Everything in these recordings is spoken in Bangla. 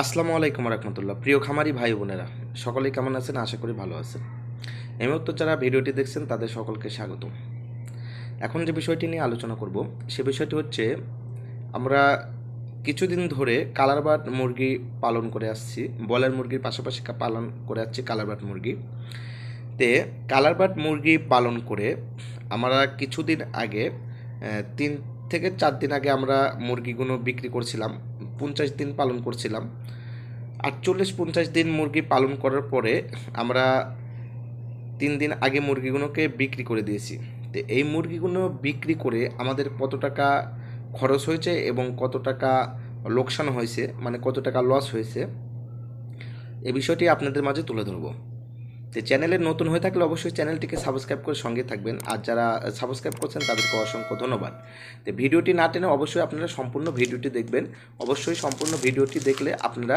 আসসালামু আলাইকুম রহমতুল্লাহ। প্রিয় খামারি ভাই বোনেরা সকলে কেমন আছেন? আশা করি ভালো আছেন। এই মুহূর্তে যারা ভিডিওটি দেখছেন, তাদের সকলকে স্বাগত এখন যে বিষয়টি নিয়ে আলোচনা করব, সে বিষয়টি হচ্ছে, আমরা কিছুদিন ধরে কালারবাট মুরগি পালন করে আসছি বয়লার মুরগির পাশাপাশি পালন করে আসছি কালারবাট মুরগি। তে কালারবাট মুরগি পালন করে আমরা কিছুদিন আগে তিন থেকে চার দিন আগে আমরা মুরগিগুলো বিক্রি করছিলাম। পঞ্চাশ দিন পালন করছিলাম। আটচল্লিশ পঞ্চাশ দিন মুরগি পালন করার পরে আমরা তিন দিন আগে মুরগিগুলোকে বিক্রি করে দিয়েছি। তো এই মুরগিগুলো বিক্রি করে আমাদের কত টাকা খরচ হয়েছে এবং কত টাকা লোকসান হয়েছে মানে কত টাকা লস হয়েছে, এ বিষয়টি আপনাদের মাঝে তুলে ধরবো। তো চ্যানেলে নতুন হয়ে থাকলে অবশ্যই চ্যানেলটিকে সাবস্ক্রাইব করে সঙ্গে থাকবেন। আর যারা সাবস্ক্রাইব করছেন তাদেরকে অসংখ্য ধন্যবাদ। তো ভিডিওটি না টেনে অবশ্যই আপনারা সম্পূর্ণ ভিডিওটি দেখবেন। অবশ্যই সম্পূর্ণ ভিডিওটি দেখলে আপনারা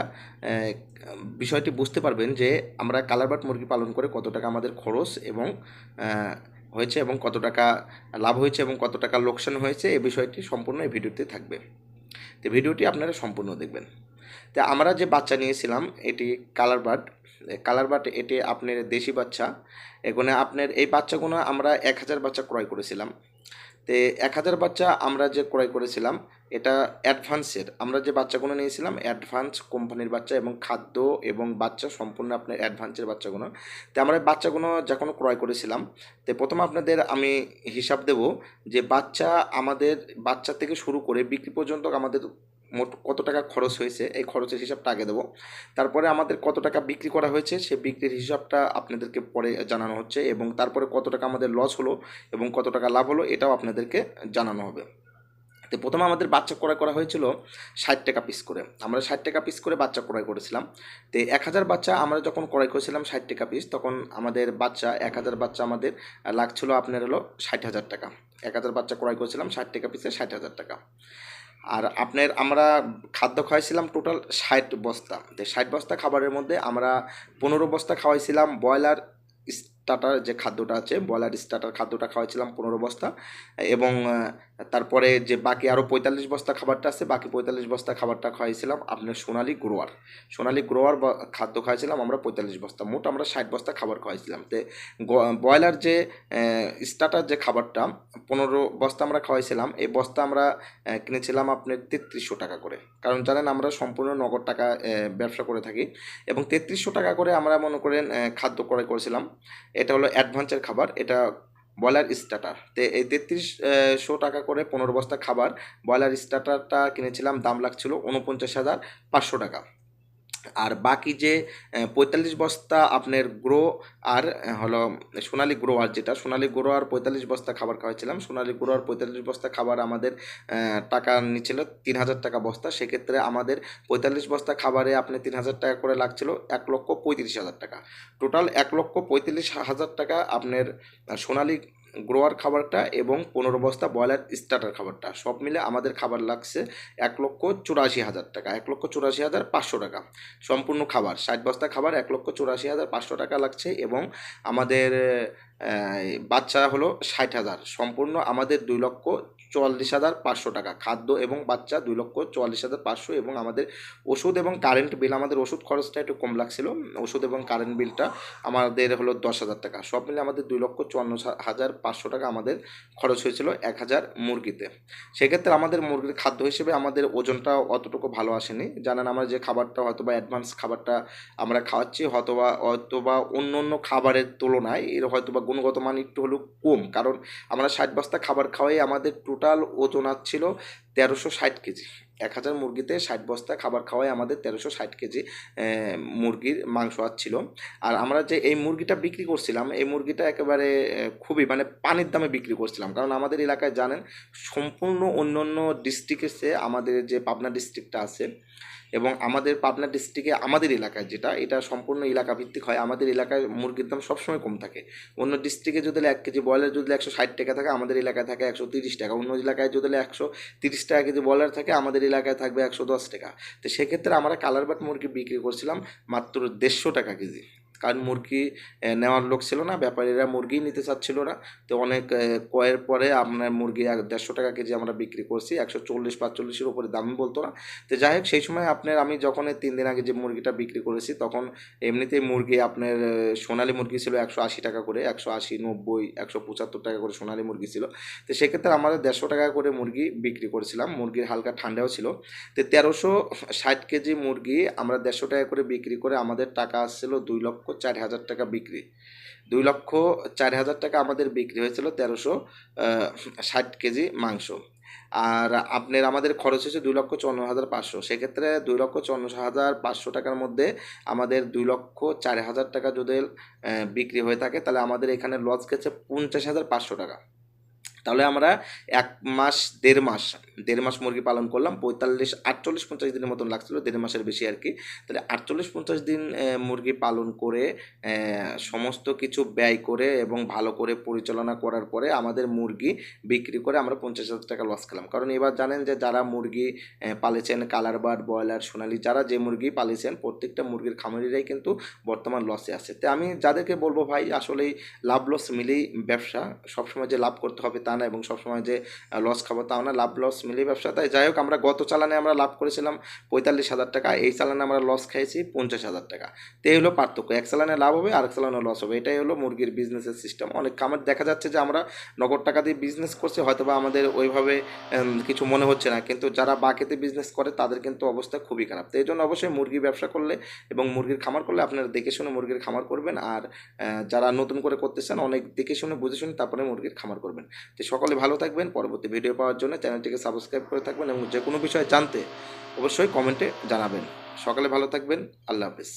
বিষয়টি বুঝতে পারবেন যে আমরা কালারবাট মুরগি পালন করে কত টাকা আমাদের খরচ এবং হয়েছে এবং কত টাকা লাভ হয়েছে এবং কত টাকা লোকসান হয়েছে এ বিষয়টি সম্পূর্ণ এই ভিডিওতে থাকবে। তো ভিডিওটি আপনারা সম্পূর্ণ দেখবেন। তো আমরা যে বাচ্চা নিয়েছিলাম, এটি কালার বার্ড কালার বার্ড এটি আপনার দেশি বাচ্চা। এখানে আপনার এই বাচ্চাগুলো আমরা এক হাজার বাচ্চা ক্রয় করেছিলাম। তো এক হাজার বাচ্চা আমরা যে ক্রয় করেছিলাম, এটা অ্যাডভান্সের আমরা যে বাচ্চাগুলো নিয়েছিলাম অ্যাডভান্স কোম্পানির বাচ্চা এবং খাদ্য এবং বাচ্চা সম্পূর্ণ আপনার অ্যাডভান্সের বাচ্চাগুলো। তো আমরা বাচ্চাগুলো যখন ক্রয় করেছিলাম, তো প্রথমে আপনাদের আমি হিসাব দেব যে বাচ্চা আমাদের, বাচ্চা থেকে শুরু করে বিক্রি পর্যন্ত আমাদের মোট কত টাকা খরচ হয়েছে, এই খরচের হিসাবটা আগে দেবো। তারপরে আমাদের কত টাকা বিক্রি করা হয়েছে সে বিক্রির হিসাবটা আপনাদেরকে পরে জানানো হচ্ছে এবং তারপরে কত টাকা আমাদের লস হলো এবং কত টাকা লাভ হলো এটাও আপনাদেরকে জানানো হবে। তো প্রথমে আমাদের বাচ্চা ক্রয় করা হয়েছিল ষাট টাকা পিস করে। আমরা ষাট টাকা পিস করে বাচ্চা ক্রয় করেছিলাম। তো এক হাজার বাচ্চা আমরা যখন ক্রয় করেছিলাম ষাট টাকা পিস তখন আমাদের বাচ্চা, এক হাজার বাচ্চা আমাদের লাগছিল আপনার হলো ষাট হাজার টাকা। এক হাজার বাচ্চা ক্রয় করেছিলাম ষাট টাকা পিসে ষাট হাজার টাকা। আর আপনার আমরা খাদ্য খাওয়াইছিলাম টোটাল ষাট বস্তা। ষাট বস্তা খাবারের মধ্যে আমরা পনেরো বস্তা খাওয়াইছিলাম, ব্রয়লার স্টার্টার যে খাদ্যটা আছে, ব্রয়লার স্টার্টার খাদ্যটা খাওয়াইছিলাম পনেরো বস্তা। এবং তারপরে যে বাকি আরও পঁয়তাল্লিশ বস্তা খাবারটা আছে, বাকি পঁয়তাল্লিশ বস্তা খাবারটা খাওয়াইছিলাম আপনার সোনালি গ্রোয়ার। সোনালি গ্রোয়ার খাদ্য খাওয়াইছিলাম আমরা পঁয়তাল্লিশ বস্তা, মোট আমরা ষাট বস্তা খাবার খাওয়াইছিলাম। তো ব্রয়লার যে স্টার্টার যে খাবারটা, পনেরো বস্তা আমরা খাওয়াইছিলাম, এই বস্তা আমরা কিনেছিলাম আপনার তেত্রিশশো টাকা করে। কারণ জানেন আমরা সম্পূর্ণ নগদ টাকা ব্যবসা করে থাকি। এবং তেত্রিশশো টাকা করে আমরা মনে করেন খাদ্য ক্রয় করেছিলাম। এটা হলো অ্যাডভেঞ্চার খাবার, এটা ব্রয়লার স্টার্টার তো এই তেত্রিশশো টাকা করে পনেরো বস্তা খাবার, ব্রয়লার স্টার্টারটা কিনেছিলাম, দাম লাগছিল উনপঞ্চাশ হাজার পাঁচশো টাকা। আর বাকি যে পঁয়তাল্লিশ বস্তা আপনার গ্রো আর হলো সোনালি গ্রো আর যেটা, সোনালি গ্রো আর পঁয়তাল্লিশ বস্তা খাবার খাওয়াইছিলাম। সোনালি গ্রো আর পঁয়তাল্লিশ বস্তা খাবার আমাদের টাকা নিচ্ছিল তিন হাজার টাকা বস্তা। সেক্ষেত্রে আমাদের পঁয়তাল্লিশ বস্তা খাবারে আপনি তিন হাজার টাকা করে লাগছিল এক লক্ষ পঁয়ত্রিশ হাজার টাকা। টোটাল এক লক্ষ পঁয়ত্রিশ হাজার টাকা আপনার সোনালি গ্রোয়ার খাবারটা এবং পনেরো বস্তা ব্রয়লার স্টার্টার খাবারটা। সব মিলে আমাদের খাবার লাগছে এক লক্ষ চুরাশি হাজার টাকা। এক লক্ষ চুরাশি হাজার পাঁচশো টাকা। সম্পূর্ণ খাবার, ষাট বস্তা খাবার, এক লক্ষ চুরাশি হাজার পাঁচশো টাকা লাগছে এবং আমাদের বাচ্চা হলো ষাট হাজার। সম্পূর্ণ আমাদের দুই লক্ষ চুয়াল্লিশ হাজার পাঁচশো টাকা। খাদ্য এবং বাচ্চা দুই লক্ষ চুয়াল্লিশ হাজার পাঁচশো এবং আমাদের ওষুধ এবং কারেন্ট বিল আমাদের ওষুধ খরচটা একটু কম লাগছিল। ওষুধ এবং কারেন্ট বিলটা আমাদের হলো দশ হাজার টাকা। সব মিলে আমাদের দুই লক্ষ চুয়ান্ন হাজার পাঁচশো টাকা আমাদের খরচ হয়েছিল এক হাজার মুরগিতে। সেক্ষেত্রে আমাদের মুরগির খাদ্য হিসেবে আমাদের ওজনটা অতটুকু ভালো আসেনি। জানেন আমরা যে খাবারটা হয়তো বা অ্যাডভান্স খাবারটা আমরা খাওয়াচ্ছি, হয়তোবা হয়তোবা অন্য অন্য খাবারের তুলনায় এর হয়তোবা গুণগত মান একটু হলেও কম। কারণ আমরা ষাট বস্তা খাবার খাওয়াই, আমাদের টোটাল ওজন ছিল তেরোশো ষাট কেজি। এক হাজার মুরগিতে ষাট বস্তা খাবার খাওয়াই আমাদের তেরোশো ষাট কেজি মুরগির মাংস আসছিল আর আমরা যে এই মুরগিটা বিক্রি করছিলাম, এই মুরগিটা একেবারে খুবই মানে পানির দামে বিক্রি করছিলাম। কারণ আমাদের এলাকায় জানেন, সম্পূর্ণ অন্য অন্য ডিস্ট্রিক্টের চেয়ে আমাদের যে পাবনা ডিস্ট্রিক্টটা আছে এবং আমাদের পাবনা ডিস্ট্রিক্টে আমাদের এলাকায় যেটা, এটা সম্পূর্ণ এলাকা ভিত্তিক হয়। আমাদের এলাকায় মুরগির দাম সবসময় কম থাকে। অন্য ডিস্ট্রিক্টে যদি এক কেজি ব্রয়লার যদি একশো ষাট টাকা থাকে, আমাদের এলাকায় থাকে একশো তিরিশ টাকা। অন্য এলাকায় যদি একশো তিরিশ টাকা কেজি ব্রয়লার থাকে, আমাদের এলাকায় থাকবে একশো দশ টাকা। তো সেক্ষেত্রে আমরা কালার বাট মুরগি বিক্রি করছিলাম মাত্র দেড়শো টাকা কেজি। কারণ মুরগি নেওয়ার লোক ছিল না, ব্যাপারীরা মুরগি নিতে চাচ্ছিল না। তো অনেক কয়ের পরে আপনার মুরগি এক, দেড়শো টাকা কেজি আমরা বিক্রি করছি, একশো চল্লিশ, পাঁচচল্লিশের উপরে দামই বলতো না। তো যাই হোক, সেই সময় আপনার আমি যখন তিন দিন আগে যে মুরগিটা বিক্রি করেছি, তখন এমনিতেই মুরগি আপনার সোনালী মুরগি ছিল একশো আশি টাকা করে, একশো আশি, নব্বই, একশো পঁচাত্তর টাকা করে সোনালী মুরগি ছিল। তো সেক্ষেত্রে আমরা দেড়শো টাকা করে মুরগি বিক্রি করেছিলাম, মুরগির হালকা ঠান্ডাও ছিল। তো তেরোশো ষাট কেজি মুরগি আমরা দেড়শো টাকা করে বিক্রি করে আমাদের টাকা আসছিল দুই লক্ষ চার হাজার টাকা বিক্রি। দুই লক্ষ চার হাজার টাকা আমাদের বিক্রি হয়েছিল তেরোশো ষাট কেজি মাংস। আর আপনার আমাদের খরচ হয়েছে দুই লক্ষ চুয়ান্ন হাজার পাঁচশো। সেক্ষেত্রে দুই লক্ষ চুয়ান্ন হাজার পাঁচশো টাকার মধ্যে আমাদের দুই লক্ষ চার হাজার টাকা যদি বিক্রি হয়ে থাকে, তাহলে আমাদের এখানে লস গেছে পঞ্চাশ হাজার পাঁচশো টাকা। তাহলে আমরা এক মাস দেড় মাস দেড় মাস মুরগি পালন করলাম পঁয়তাল্লিশ আটচল্লিশ পঞ্চাশ দিনের মতন লাগছিল দেড় মাসের বেশি আর কি। তাহলে আটচল্লিশ পঞ্চাশ দিন মুরগি পালন করে সমস্ত কিছু ব্যয় করে এবং ভালো করে পরিচালনা করার পরে আমাদের মুরগি বিক্রি করে আমরা পঞ্চাশ হাজার টাকা লস খেলাম। কারণ এবার জানেন যে যারা মুরগি আহ, পালেছেন কালার বার্ড ব্রয়লার সোনালি যারা যে মুরগি পালিয়েছেন প্রত্যেকটা মুরগির খামারিরাই কিন্তু বর্তমান লসে আছে। তো আমি যাদেরকে বলব ভাই আসলেই লাভ লস মিলেই ব্যবসা সবসময় যে লাভ করতে হবে তা না এবং সবসময় যে লস খাব তাও না, লাভ লস মিলেই ব্যবসা। তাই যাই হোক, আমরা গত চালানে আমরা লাভ করেছিলাম পঁয়তাল্লিশ হাজার টাকা, এই চালানে আমরা লস খাইছি পঞ্চাশ হাজার টাকা। তো এই হলো পার্থক্য, এক চালানে লাভ হবে আর এক চালানে লস হবে। এটাই হলো মুরগির বিজনেসের সিস্টেম অনেক আমার দেখা যাচ্ছে যে, আমরা নগদ টাকা দিয়ে বিজনেস করছি হয়তো বা আমাদের ওইভাবে কিছু মনে হচ্ছে না। কিন্তু যারা বাকিতে বিজনেস করে, তাদের কিন্তু অবস্থা খুবই খারাপ। তো এই জন্য অবশ্যই মুরগি ব্যবসা করলে এবং মুরগির খামার করলে আপনারা দেখে শুনে মুরগির খামার করবেন। আর যারা নতুন করে করতে চান, অনেক দেখে শুনে, বুঝে শুনে তারপরে মুরগির খামার করবেন। তো সকলে ভালো থাকবেন। পরবর্তী ভিডিও পাওয়ার জন্য চ্যানেলটিকে সাবস্ক্রাইব করে থাকবেন এবং যে কোনো বিষয়ে জানতে অবশ্যই কমেন্টে জানাবেন। সকালে ভালো থাকবেন। আল্লাহ হাফিজ।